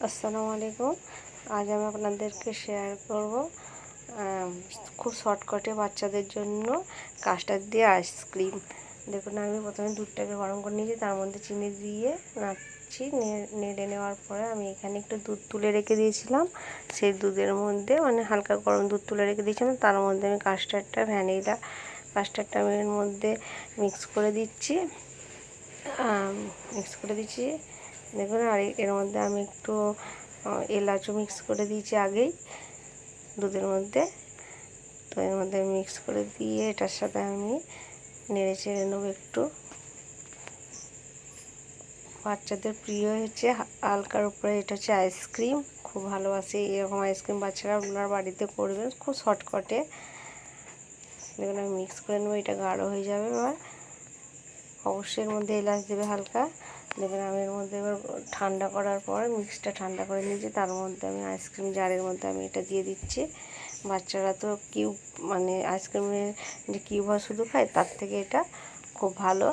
আসসালামু আলাইকুম। আজ আমি আপনাদেরকে শেয়ার করব খুব শর্টকাটে বাচ্চাদের জন্য কাস্টার্ড দিয়ে আইসক্রিম দেখুন, আমি প্রথমে দুধটাকে গরম করে নিয়েছি, তার মধ্যে চিনি দিয়ে নাড়ছি। নে- নেড়ে নেওয়ার পরে আমি এখানে একটু দুধ তুলে রেখে দিয়েছিলাম। সেই দুধের মধ্যে মানে হালকা গরম দুধ তুলে রেখে দিয়েছিলাম। তার মধ্যে আমি কাস্টার্ডটা ভ্যানিলা কাস্টার্ডটা আমি এর মধ্যে মিক্স করে দিচ্ছি। মিক্স করে দিচ্ছি। দেখুন, আর এর মধ্যে আমি একটু এলাচও মিক্স করে দিয়েছি আগেই, দুধের মধ্যে। তো এর মধ্যে মিক্স করে দিয়ে এটার সাথে আমি নেড়ে চেড়ে নেব একটু। বাচ্চাদের প্রিয় হচ্ছে হালকার উপরে এটা হচ্ছে আইসক্রিম খুব ভালোবাসে এরকম আইসক্রিম বাচ্চারা আপনার বাড়িতে করবেন খুব শর্টকাটে। দেখুন, আমি মিক্স করে নেব, এটা গাঢ় হয়ে যাবে এবার। অবশ্যই এর মধ্যে এলাচ দেবে হালকা। দেখবেন আমি এর মধ্যে এবার ঠান্ডা করার পর মিক্সটা ঠান্ডা করে নিয়েছি। তার মধ্যে আমি আইসক্রিম জারের মধ্যে আমি এটা দিয়ে দিচ্ছি। বাচ্চারা তো কিউব মানে আইসক্রিমের যে কিউব হয় শুধু খায়, তার থেকে এটা খুব ভালো।